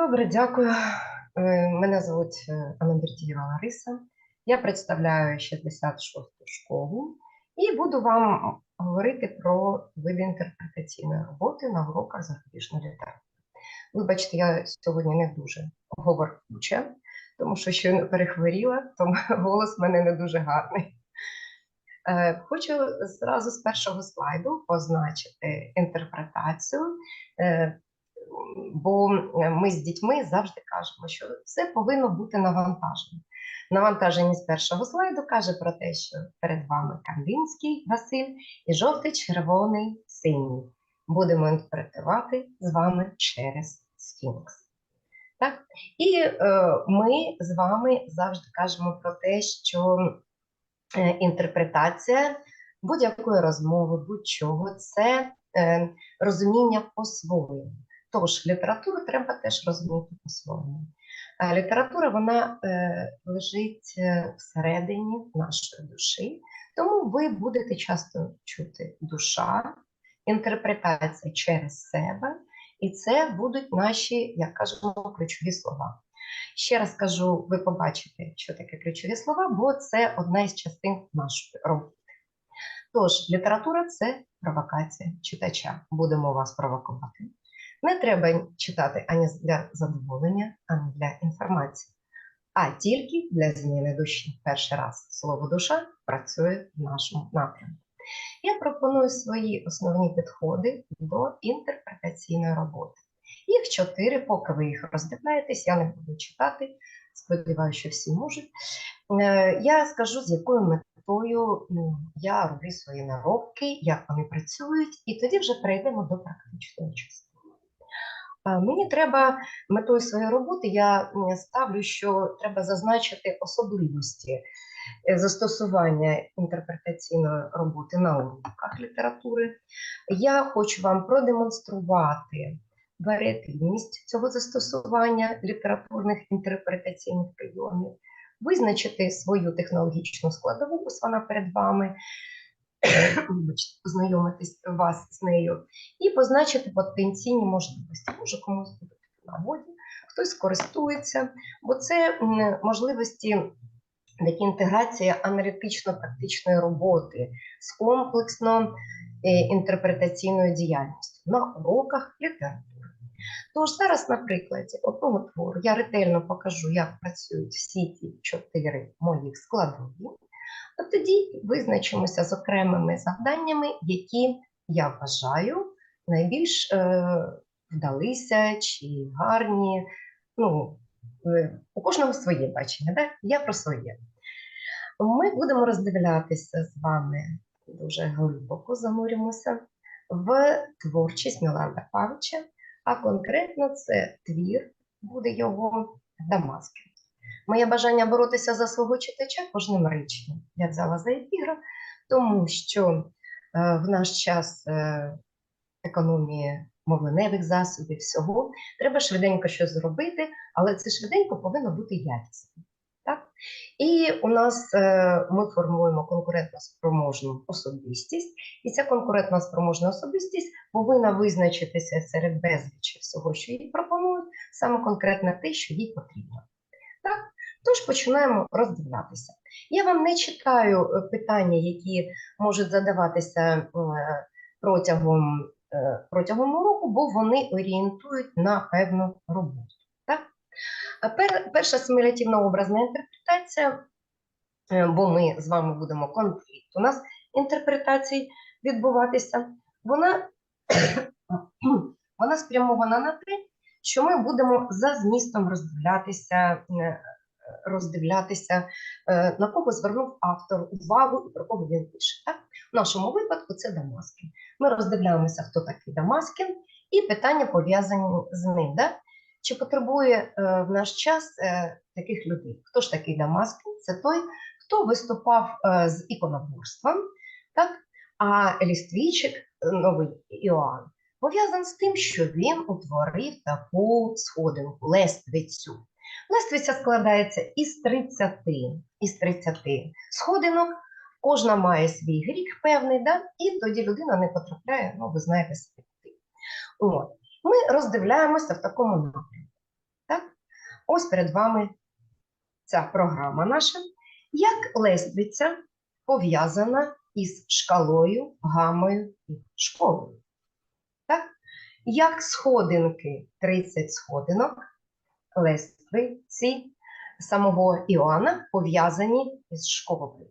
Добре, дякую. Е, Мене звуть е, Анна Бердієва Лариса. Я представляю 66-ту школу і буду вам говорити про види інтерпретаційної роботи на уроках зарубіжної літератури. Вибачте, я сьогодні не дуже говорюча, тому що щойно перехворіла, тому голос в мене не дуже гарний. Е, Хочу зразу з першого слайду позначити інтерпретацію, бо ми з дітьми завжди кажемо, що все повинно бути навантажено. Навантаження з першого слайду каже про те, що перед вами Кандинський Василь і жовтий, червоний, синій. Будемо інтерпретувати з вами через Сфінкс. Так? І е, ми з вами завжди кажемо про те, що е, інтерпретація будь-якої розмови, будь-чого це е, розуміння по-своєму. Тож літературу треба теж розуміти по-своєму. Література вона е, лежить е, всередині нашої душі, тому ви будете часто чути душа, інтерпретація через себе, і це будуть наші, як кажемо, ключові слова. Ще раз кажу, ви побачите, що таке ключові слова, бо це одна із частин нашої роботи. Тож, література це провокація читача. Будемо вас провокувати. Не треба читати ані для задоволення, ані для інформації, а тільки для зміни душі. Перший раз слово душа працює в нашому напрямку. Я пропоную свої основні підходи до інтерпретаційної роботи. Їх чотири, поки ви їх роздивляєтесь, я не буду читати. Сподіваюся, що всі можуть. Е, Я скажу, з якою метою ну, я роблю свої наробки, як вони працюють, і тоді вже перейдемо до практичної частини. Е, Мені треба метою своєї роботи, я ставлю, що треба зазначити особливості е, застосування інтерпретаційної роботи на уроках літератури. Я хочу вам продемонструвати варіативність цього застосування літературних інтерпретаційних прийомів, визначити свою технологічну складову, ось вона перед вами, познайомитись вас з нею, і позначити потенційні можливості. Може, комусь буде нагоді, хтось користується, бо це можливості такі інтеграція аналітично-практичної роботи з комплексно е, інтерпретаційною діяльністю на уроках літератури. Тож зараз, на прикладі одного твору, я ретельно покажу, як працюють всі ті чотири моїх складові, а тоді визначимося з окремими завданнями, які я вважаю найбільш е, вдалися чи гарні. Ну, е, у кожного своє бачення, да? я про своє. Ми будемо роздивлятися з вами дуже глибоко зануримося в творчість Мілана Павича, а конкретно це твір буде його Дамаски. Моє бажання боротися за свого читача кожним реченням. Я взяла за епіграф, тому що е, в наш час е, економії мовленевих засобів, всього, треба швиденько щось зробити, але це швиденько повинно бути якісно. Так? І у нас е, ми формуємо конкурентно спроможну особистість, і ця конкурентно спроможна особистість повинна визначитися серед безлічі всього, що їй пропонують, саме конкретно те, що їй потрібно. Тож починаємо роздивлятися. Я вам не читаю е, питання, які можуть задаватися е, протягом, е, протягом уроку, бо вони орієнтують на певну роботу. Так? Пер, перша симулятивна образна інтерпретація, бо ми з вами будемо конфлікт. У нас інтерпретацій відбуватися, вона, вона спрямована на те, що ми будемо за змістом роздивлятися, роздивлятися, е, на кого звернув автор увагу і про кого він пише. Так? В нашому випадку це Дамаскін. Ми роздивляємося, хто такий Дамаскін, і питання пов'язані з ним. Да? Чи потребує е, в наш час е, таких людей? Хто ж такий Дамаскін? Це той, хто виступав з іконоборством, так? а Ліствійчик, новий Іоанн, пов'язаний з тим, що він утворив таку сходинку, лествицю. Лествиця складається із 30, із 30 сходинок, кожна має свій гріх певний, да? і тоді людина не потрапляє, ну, ви знаєте, собі. Ми роздивляємося в такому напрямку. ось перед вами ця програма наша. Як лестниця пов'язана із шкалою, гамою і школою? Так? Як сходинки, 30 сходинок, лестниці самого Іоанна пов'язані із школою?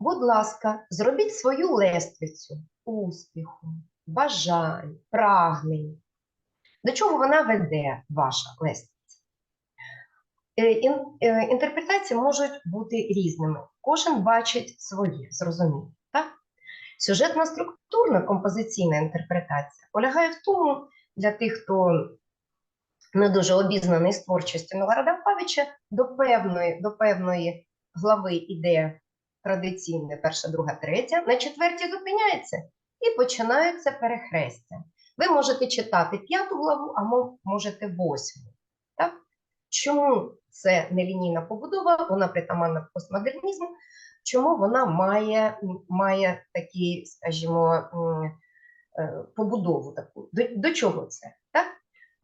Будь ласка, зробіть свою лестницю успіху, бажань, прагнень. До чого вона веде, ваша лестниця? Е, е, Інтерпретації можуть бути різними. Кожен бачить своє, зрозуміло. Так? Сюжетно-структурна композиційна інтерпретація полягає в тому, для тих, хто не дуже обізнаний з творчістю Милорада Павіча, до певної, до певної глави іде традиційне перша, друга, третя, на четвертій зупиняється і починаються перехрестя. Ви можете читати п'яту главу, а можете восьму. Так? Чому це нелінійна побудова, вона притаманна постмодернізму, чому вона має, має такі, скажімо, е, побудову таку? До, до чого це?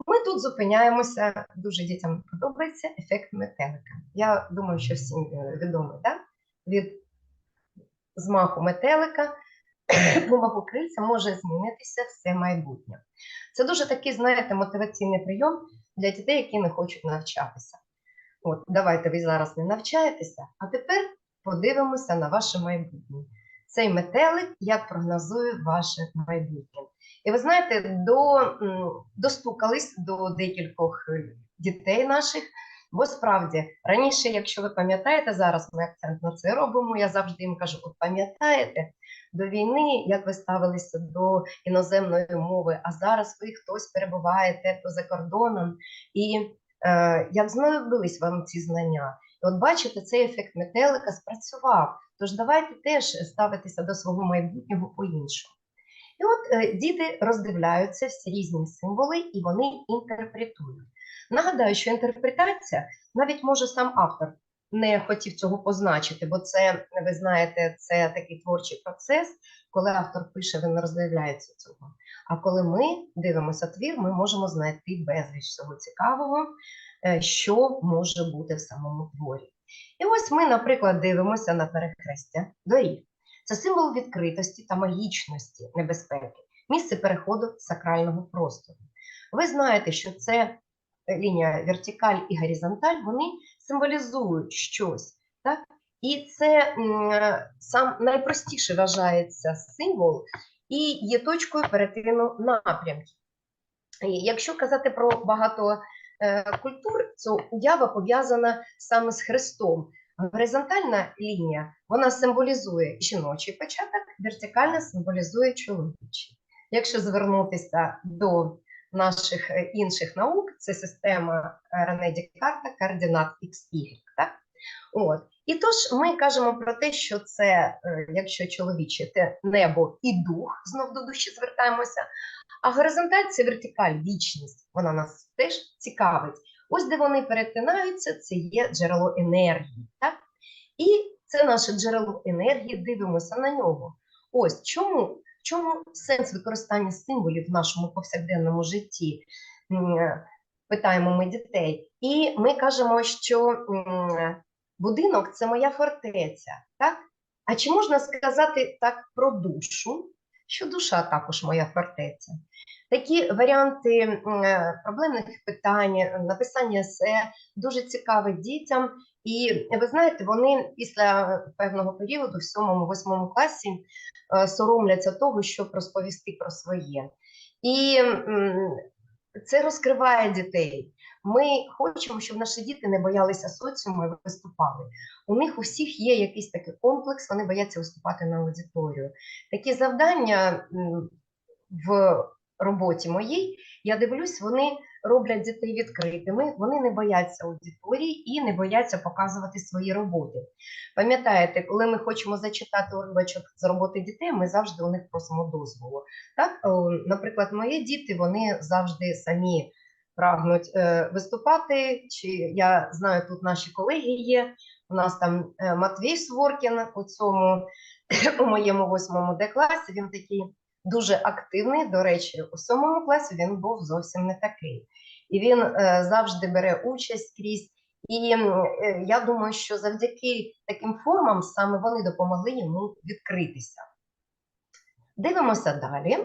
Ми тут зупиняємося, дуже дітям подобається ефект метелика. Я думаю, що всім е, відомий, так? від змаху метелика бумагу крильця може змінитися все майбутнє. Це дуже такий, знаєте, мотиваційний прийом для дітей, які не хочуть навчатися. От, давайте ви зараз не навчаєтеся, а тепер подивимося на ваше майбутнє. Цей метелик як прогнозує ваше майбутнє. І ви знаєте, до, достукались до декількох е, дітей наших, бо справді раніше, якщо ви пам'ятаєте, зараз ми акцент на це робимо. Я завжди їм кажу: от пам'ятаєте, до війни, як ви ставилися до іноземної мови, а зараз ви хтось перебуваєте то за кордоном, і е, як знадобились вам ці знання. І от бачите, цей ефект метелика спрацював. Тож давайте теж ставитися до свого майбутнього по-іншому. І от е, діти роздивляються всі різні символи і вони інтерпретують. Нагадаю, що інтерпретація навіть може сам автор не хотів цього позначити, бо це, ви знаєте, це такий творчий процес, коли автор пише, він роздивляється цього. А коли ми дивимося твір, ми можемо знайти безліч всього цікавого, е, що може бути в самому творі. І ось ми, наприклад, дивимося на перехрестя доріг. Це символ відкритості та магічності небезпеки, місце переходу сакрального простору. Ви знаєте, що це лінія вертикаль і горизонталь, вони символізують щось. Так? І це сам найпростіше вважається символ і є точкою перетину напрямків. Якщо казати про багато е, культур, то уява пов'язана саме з Христом. Горизонтальна лінія вона символізує жіночий початок, вертикальна символізує чоловічий. Якщо звернутися до наших е, інших наук, це система е, Рене Декарта, координат XY. Так? От. І тож ми кажемо про те, що це, е, якщо чоловіче, це небо і дух, знов до душі звертаємося, а горизонталь це вертикаль, вічність, вона нас теж цікавить. Ось де вони перетинаються, це є джерело енергії. Так? І це наше джерело енергії, дивимося на нього. Ось чому, чому сенс використання символів в нашому повсякденному житті? Питаємо ми дітей. І ми кажемо, що будинок це моя фортеця. Так? А чи можна сказати так про душу, що душа також моя фортеця? Такі варіанти е, проблемних питань, написання есе дуже цікаві дітям. І ви знаєте, вони після певного періоду, в сьомому, восьмому класі, е, соромляться того, щоб розповісти про своє. І це розкриває дітей. Ми хочемо, щоб наші діти не боялися соціуму і виступали. У них у всіх є якийсь такий комплекс, вони бояться виступати на аудиторію. Такі завдання в роботі моїй, я дивлюсь, вони роблять дітей відкритими, вони не бояться аудиторії і не бояться показувати свої роботи. Пам'ятаєте, коли ми хочемо зачитати уривочок з роботи дітей, ми завжди у них просимо дозволу. Так, наприклад, мої діти вони завжди самі прагнуть е, виступати. Чи я знаю, тут наші колеги є. У нас там е, Матвій Своркін у цьому у моєму восьмому Д класі. Він такий дуже активний. До речі, у сьомому класі він був зовсім не такий. і він е, завжди бере участь скрізь. І я думаю, що завдяки таким формам саме вони допомогли йому відкритися. Дивимося далі.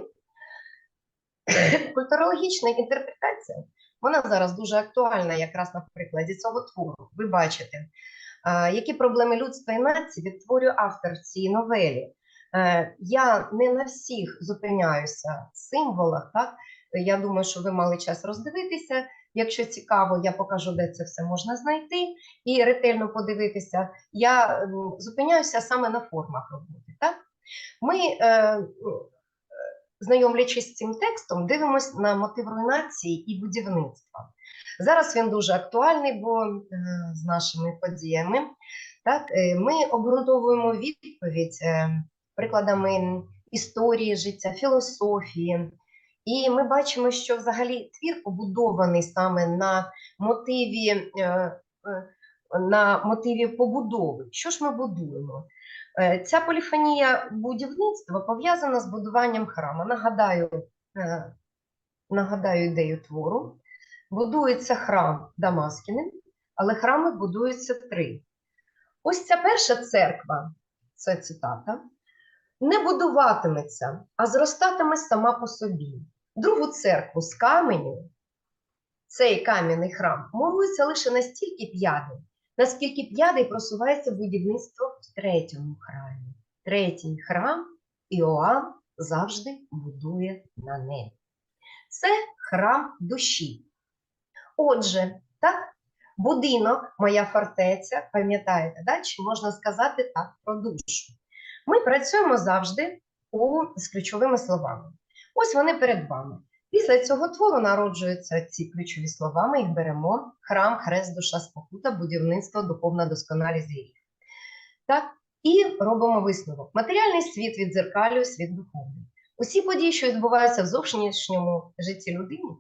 Культурологічна інтерпретація вона зараз дуже актуальна, якраз на прикладі цього твору. Ви бачите, які проблеми людства і нації відтворює автор цій новелі. Е, Я не на всіх зупиняюся в символах. Так? Я думаю, що ви мали час роздивитися. Якщо цікаво, я покажу, де це все можна знайти і ретельно подивитися. Я зупиняюся саме на формах роботи. Так? Ми, е, знайомлячись з цим текстом, дивимося на мотив руйнації і будівництва. Зараз він дуже актуальний, бо е, з нашими подіями. Так, е, ми обґрунтовуємо відповідь е, прикладами історії життя, філософії. І ми бачимо, що взагалі твір побудований саме на мотиві, на мотиві побудови. Що ж ми будуємо? Е, Ця поліфонія будівництва пов'язана з будуванням храму. Нагадаю, е, нагадаю ідею твору. Будується храм Дамаскіним, але храми будуються три. Ось ця перша церква, це цитата, не будуватиметься, а зростатиме сама по собі. Другу церкву з каменю, цей кам'яний храм, мурується лише настільки п'ядий, наскільки п'ядий просувається будівництво в третьому храмі. Третій храм Іоанн завжди будує на небі. Це храм душі. Отже, так, будинок, моя фортеця, пам'ятаєте, да? чи можна сказати так про душу. Ми працюємо завжди у, з ключовими словами. Ось вони перед вами. Після цього твору народжуються ці ключові слова. Ми їх беремо: храм, хрест, душа, спокута, будівництво, духовна досконалість вірів. Так, і робимо висновок. Матеріальний світ відзеркалює світ духовний. Усі події, що відбуваються в зовнішньому житті людини,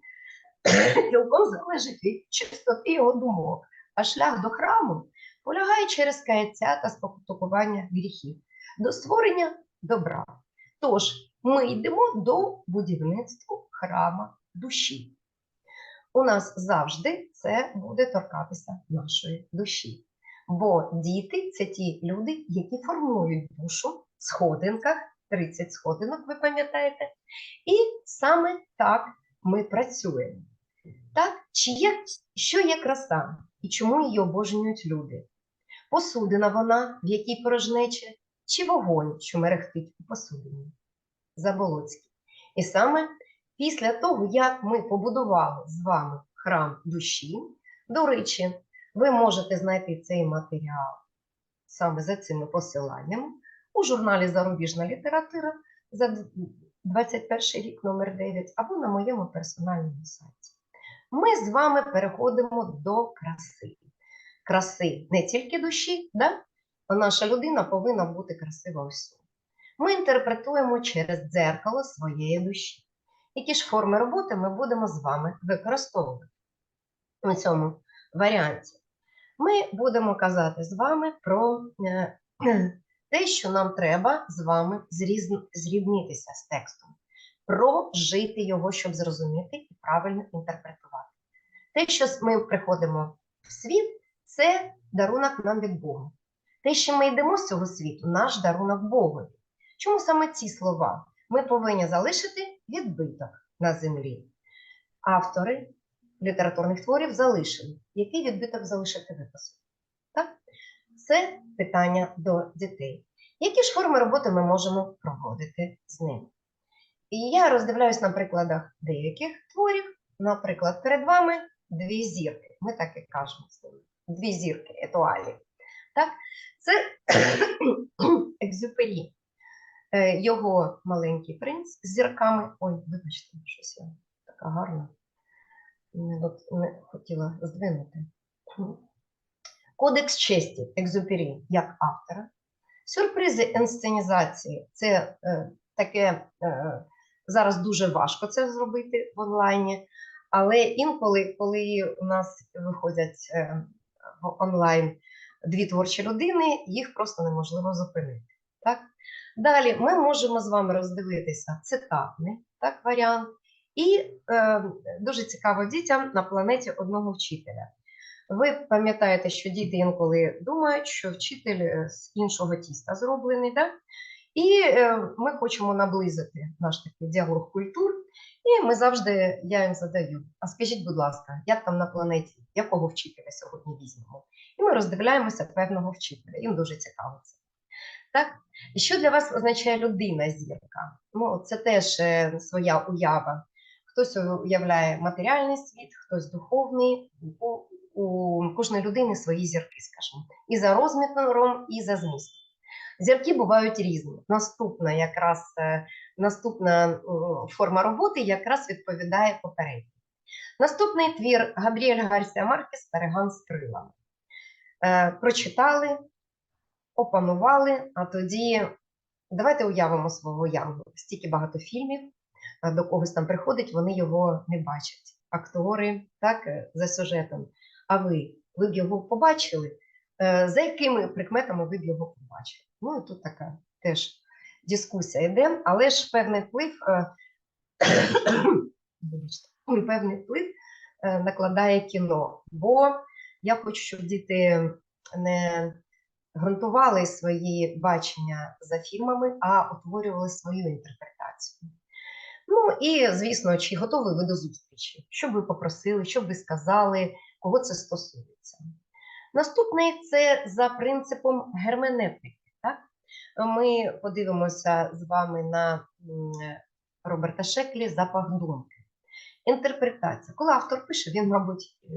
цілком залежить від чистоти його думок, а шлях до храму полягає через каяття та спокутування гріхів, до створення добра. Тож ми йдемо до будівництва храма душі. У нас завжди це буде торкатися нашої душі. Бо діти це ті люди, які формують душу в сходинках, 30 сходинок, ви пам'ятаєте, і саме так ми працюємо. Так, чи є, що є краса і чому її обожнюють люди? Посудина вона, в якій порожнече, чи вогонь, що мерехтить у посудині? Заболоцький. І саме після того, як ми побудували з вами храм душі, до речі, ви можете знайти цей матеріал саме за цими посиланнями у журналі Зарубіжна література за 21 рік номер 9 або на моєму персональному сайті. Ми з вами переходимо до краси. Краси не тільки душі, да? а наша людина повинна бути красива усьому. Ми інтерпретуємо через дзеркало своєї душі. Які ж форми роботи ми будемо з вами використовувати у цьому варіанті? Ми будемо казати з вами про е, те, що нам треба з вами зрівнитися з текстом, прожити його, щоб зрозуміти і правильно інтерпретувати. Те, що ми приходимо в світ, це дарунок нам від Бога. Те, що ми йдемо з цього світу, наш дарунок Богові. Чому саме ці слова? Ми повинні залишити відбиток на землі. Автори літературних творів залишили. Який відбиток залишити ви? Так? Це питання до дітей. Які ж форми роботи ми можемо проводити з ними? І я роздивляюсь на прикладах деяких творів. Наприклад, перед вами дві зірки. Ми так і кажемо з ними. Дві зірки, етуалі. Так? Це екзюпері. Е, Його маленький принц з зірками. Ой, вибачте, щось я така гарна. Не, не хотіла здвинути. Кодекс честі Екзюпері як автора. Сюрпризи інсценізації це е, таке е, зараз дуже важко це зробити в онлайні, але інколи, коли у нас виходять е, в онлайн дві творчі людини, їх просто неможливо зупинити. Так? Далі ми можемо з вами роздивитися цитатний так, варіант, І е, дуже цікаво дітям на планеті одного вчителя. Ви пам'ятаєте, що діти інколи думають, що вчитель е, з іншого тіста зроблений, да? і е, ми хочемо наблизити наш такий діалог культур. І ми завжди я їм задаю: а скажіть, будь ласка, як там на планеті, якого вчителя сьогодні візьмемо? І ми роздивляємося певного вчителя. Їм дуже цікаво це. Так? Що для вас означає людина зірка? Ну, це теж е, своя уява. Хтось уявляє матеріальний світ, хтось духовний. У, у кожної людини свої зірки, скажімо, і за розміром, і за змістом. Зірки бувають різні. Наступна якраз е, наступна форма роботи якраз відповідає попередній. Наступний твір Габріель Гарсія Маркес Переган з крилами. Е, прочитали, опанували, а тоді давайте уявимо свого янгу. Стільки багато фільмів, до когось там приходить, вони його не бачать. Актори, так, е, за сюжетом. А ви, ви б його побачили? Е, За якими прикметами ви б його побачили? Ну тут така теж дискусія йде, але ж певний вплив, е, певний вплив накладає кіно. Бо я хочу, щоб діти не ґрунтували свої бачення за фільмами, а утворювали свою інтерпретацію. Ну і, звісно, чи готові ви до зустрічі? Що ви попросили, що ви сказали, кого це стосується? Наступний це за принципом герменевтики. Так? Ми подивимося з вами на Роберта Шеклі запах думки. Інтерпретація. Коли автор пише, він, мабуть, е,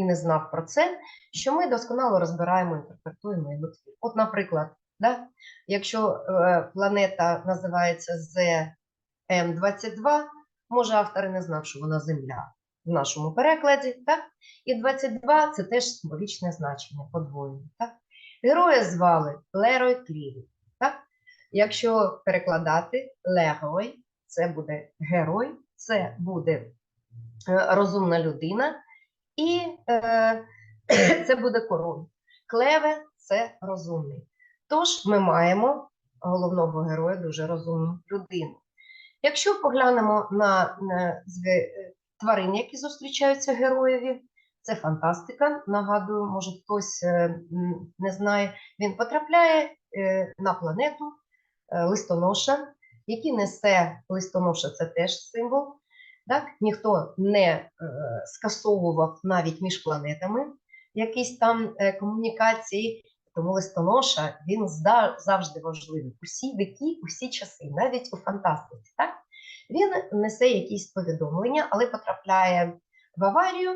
і не знав про це, що ми досконало розбираємо, інтерпретуємо його твір. От, наприклад, да? якщо е, планета називається ЗМ22, може автор і не знав, що вона Земля в нашому перекладі, так? І 22 це теж символічне значення, подвоєння. Так? Героя звали Лерой Кліві. Якщо перекладати Лерой, це буде герой, це буде е, розумна людина, і е, це буде король. Клеве це розумний. Тож ми маємо головного героя дуже розумну людину. Якщо поглянемо на, на зве- тварин, які зустрічаються героєві, це фантастика. Нагадую, може хтось е, не знає, він потрапляє е, на планету е, листоноша, який несе листоноша, це теж символ. Так? Ніхто не е, скасовував навіть між планетами якісь там е, комунікації, тому листоноша він завжди важливий. Усі віки, усі часи, навіть у фантастиці. Так? Він несе якісь повідомлення, але потрапляє в аварію,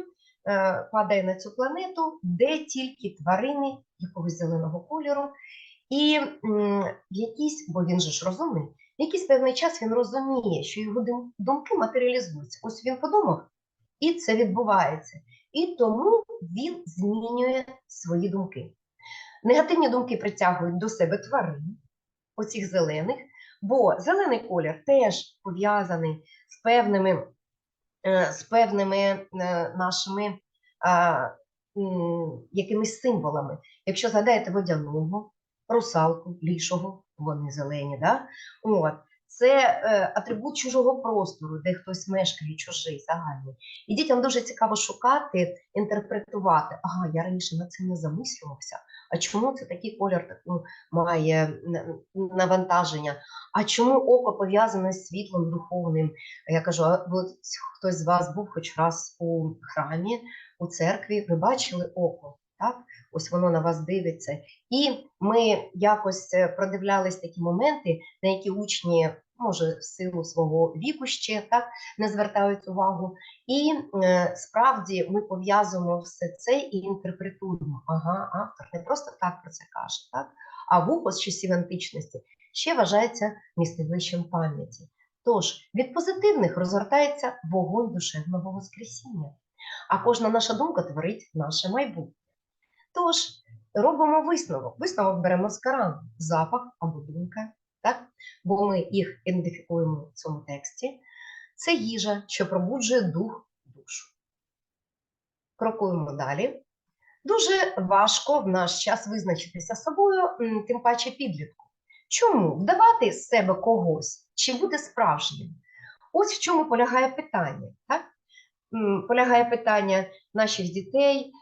е, падає на цю планету, де тільки тварини якогось зеленого кольору. І в бо він же ж розумний, якийсь певний час він розуміє, що його думки матеріалізуються. Ось він подумав, і це відбувається. І тому він змінює свої думки. Негативні думки притягують до себе тварин, оцих зелених, бо зелений колір теж пов'язаний з певними, е, з певними е, нашими якимись символами. Якщо згадаєте водяного, русалку, лішого, вони зелені, да? От. Це е, атрибут чужого простору, де хтось мешкає, чужий, загальний. І дітям дуже цікаво шукати, інтерпретувати. Ага, я раніше над цим не замислювався. А чому це такий колір ну, має навантаження? А чому око пов'язане з світлом духовним? Я кажу, а хтось з вас був хоч раз у храмі, у церкві, ви бачили око, так? Ось воно на вас дивиться. І ми якось е, продивлялись такі моменти, на які учні, може, в силу свого віку ще так не звертають увагу. І е, справді ми пов'язуємо все це і інтерпретуємо. Ага, автор не просто так про це каже, так? А вухо з часів античності ще вважається містовищем пам'яті. Тож від позитивних розгортається вогонь душевного воскресіння, а кожна наша думка творить наше майбутнє. Тож робимо висновок. Висновок беремо з Корану, запах або думка, так? бо ми їх ідентифікуємо в цьому тексті. Це їжа, що пробуджує дух душу. Крокуємо далі. Дуже важко в наш час визначитися собою, тим паче підлітку. Чому вдавати з себе когось чи бути справжнім? Ось в чому полягає питання. Так? Полягає питання наших дітей,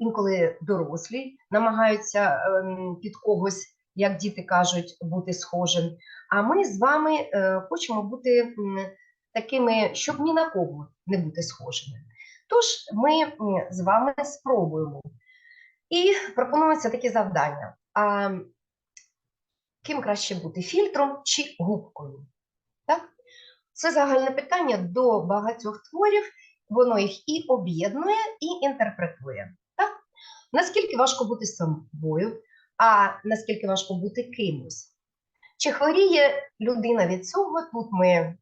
інколи дорослі намагаються ем, під когось, як діти кажуть, бути схожим. А ми з вами е, хочемо бути такими, щоб ні на кого не бути схожими. Тож ми з вами спробуємо. І пропонується такі завдання. А, ким краще бути фільтром чи губкою? Так? Це загальне питання до багатьох творів, воно їх і об'єднує, і інтерпретує. Так? Наскільки важко бути собою, а наскільки важко бути кимось? Чи хворіє людина від цього? Тут ми е,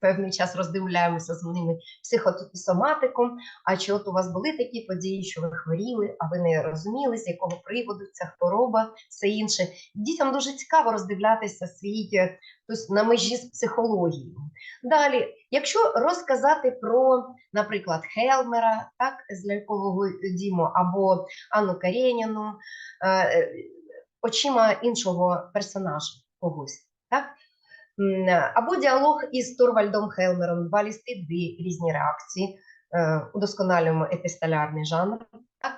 певний час роздивляємося з ними психосоматиком. А чи от у вас були такі події, що ви хворіли, а ви не розуміли, з якого приводу ця хвороба, все інше. Дітям дуже цікаво роздивлятися свій е, тобто на межі з психологією. Далі, якщо розказати про, наприклад, Хелмера, так, з лялькового діму, або Анну Кареніну, е, е, очима іншого персонажа когось, так? Або діалог із Торвальдом Хелмером, два лісти, дві різні реакції, е, удосконалюємо епістолярний жанр. Так?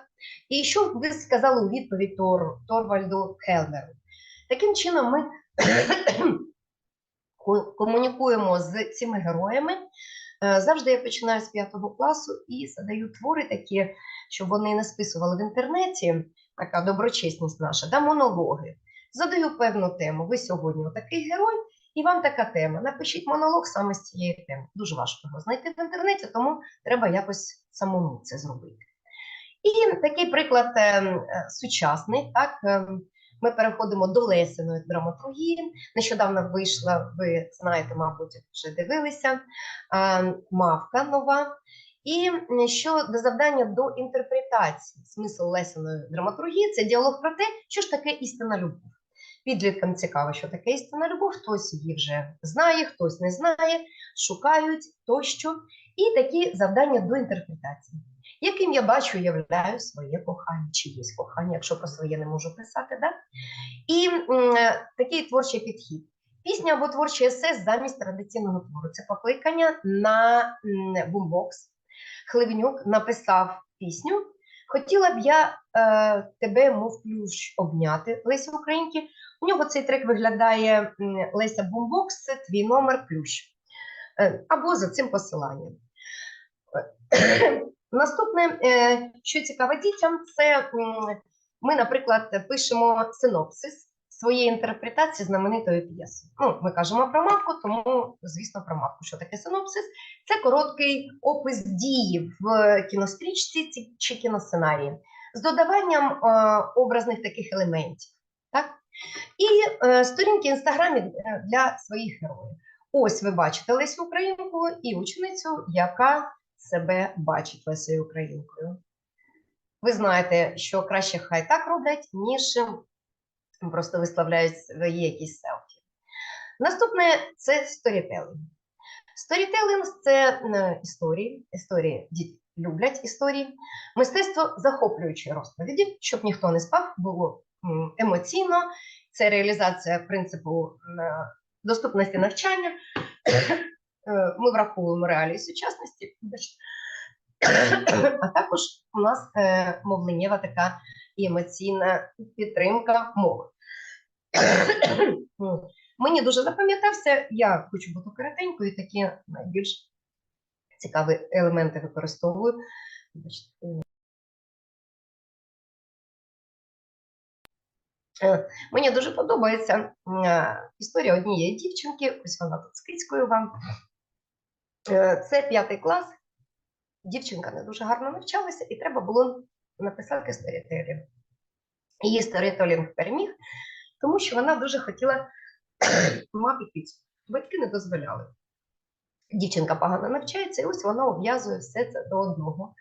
І що ви сказали у відповідь Тор, Торвальду Хелмеру? Таким чином, ми комунікуємо з цими героями. Е, Завжди я починаю з п'ятого класу і задаю твори такі, щоб вони не списували в інтернеті, така доброчесність наша, да, монологи. Задаю певну тему. Ви сьогодні отакий герой, і вам така тема. Напишіть монолог саме з цієї теми. Дуже важко його знайти в інтернеті, тому треба якось самому це зробити. І такий приклад е, м, е, сучасний. Так, ем, ми переходимо до Лесиної драматургії. Нещодавно вийшла, ви знаєте, мабуть, вже дивилися, мавка нова. І що до завдання до інтерпретації смисл Лесиної драматургії це діалог про те, що ж таке істинна любов. Підліткам цікаво, що таке істинна любов, хтось її вже знає, хтось не знає, шукають тощо. І такі завдання до інтерпретації. Яким я бачу, являю своє кохання, чи є кохання, якщо про своє не можу писати, да? І е, такий творчий підхід. Пісня або творче есе замість традиційного твору. Це покликання на бумбокс. Хливнюк написав пісню. Хотіла б я е, тебе, мов плющ, обняти Лесі Українки. У нього цей трек виглядає Леся Бумбокс, це твій номер плющ. Е, або за цим посиланням. Наступне, е, що цікаво дітям, це ми, наприклад, пишемо синопсис своєї інтерпретації знаменитої п'єси. Ну, ми кажемо про мавку, тому, звісно, про мавку. Що таке синопсис? Це короткий опис дії в кінострічці ці- чи кіносценарії з додаванням е, образних таких елементів. Так? І е, сторінки інстаграмі для своїх героїв. Ось ви бачите Лесю Українку і ученицю, яка себе бачить Лесею Українкою. Ви знаєте, що краще хай так роблять, ніж ем, просто виставляють свої якісь селфі. Наступне це сторітелинг. Сторітелинг це історії. Історії діти люблять історії. Мистецтво захоплюючої розповіді, щоб ніхто не спав, було емоційно. Це реалізація принципу доступності навчання. Е, Ми враховуємо реалії сучасності. А також у нас е, мовленнєва така емоційна підтримка мови. Мені дуже запам'ятався, я хочу бути коротенькою, такі найбільш цікаві елементи використовую. Е, Мені дуже подобається е, історія однієї дівчинки, ось вона тут з кицькою вам. Е, Це п'ятий клас. Дівчинка не дуже гарно навчалася, і треба було написати сторітелінг. Її сторітелінг переміг, тому що вона дуже хотіла мати кицю. Батьки не дозволяли. Дівчинка погано навчається, і ось вона обв'язує все це до одного.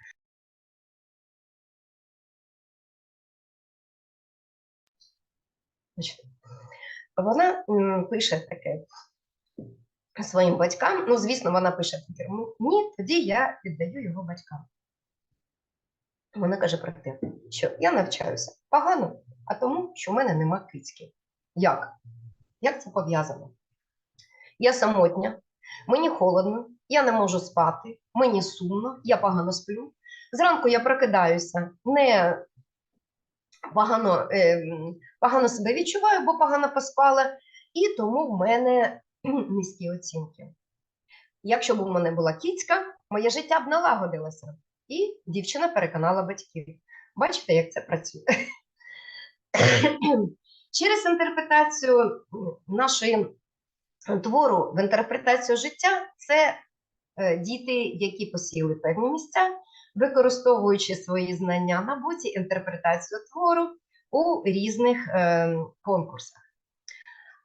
Вона пише таке своїм батькам. Ну, звісно, вона пише «Ну, ні, тоді я віддаю його батькам. Вона каже про те, що я навчаюся погано, а тому, що в мене нема кицьки. Як? Як це пов'язано? Я самотня, Мені холодно, я не можу спати, мені сумно, я погано сплю. Зранку я прокидаюся, не погано, е, погано себе відчуваю, бо погано поспала, і тому в мене низькі оцінки. Якщо б у мене була кіцька, моє життя б налагодилося. І дівчина переконала батьків. Бачите, як це працює? Через інтерпретацію нашої твору в інтерпретацію життя це е, діти, які посіли певні місця, використовуючи свої знання на боці інтерпретацію твору у різних е, конкурсах.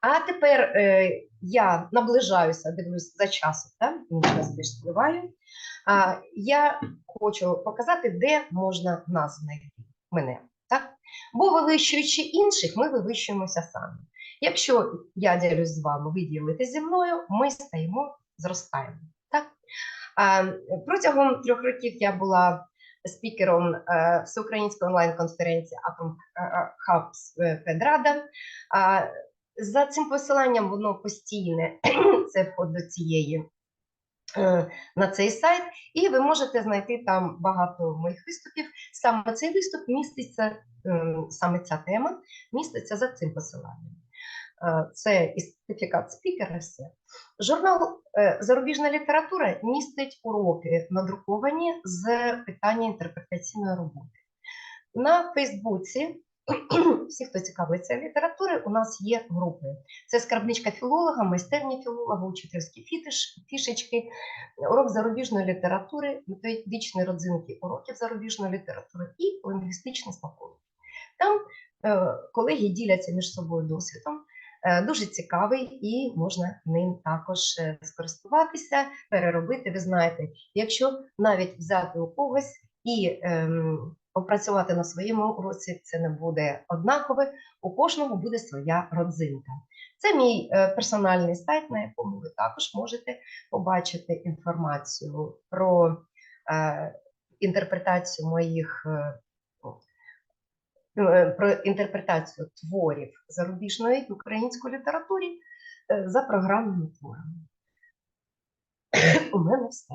А тепер е, я наближаюся, дивлюсь за часом, так? час більш спливає. А, я хочу показати, де можна нас знайти мене. Так? Бо вивищуючи інших, ми вивищуємося самі. Якщо я ділюсь з вами, ви ділитесь зі мною, ми стаємо, зростаємо. Так? А, протягом трьох років я була спікером е, всеукраїнської онлайн-конференції Atom Hubs е, Педрада. А, за цим посиланням воно постійне, це вход до цієї е, на цей сайт, і ви можете знайти там багато моїх виступів. Саме цей виступ міститься, ем, саме ця тема міститься за цим посиланням. Е, Це і сертифікат спікера. Все. Журнал е, Зарубіжна література містить уроки, надруковані з питання інтерпретаційної роботи. На Фейсбуці всі, хто цікавиться літературою, у нас є групи. Це скарбничка філолога, майстерня філолога, учительські фітиш, фішечки, урок зарубіжної літератури, методичні родзинки уроків зарубіжної літератури і лінгвістичний смаковик. Там е, колеги діляться між собою досвідом. е, Дуже цікавий і можна ним також е, скористуватися, переробити. Ви знаєте, якщо навіть взяти у когось і ем, попрацювати на своєму уроці, це не буде однакове, у кожного буде своя родзинка. Це мій е, персональний сайт, на якому ви також можете побачити інформацію про е, інтерпретацію моїх е, е, про інтерпретацію творів зарубіжної української літературі е, за програмними творами. У мене все.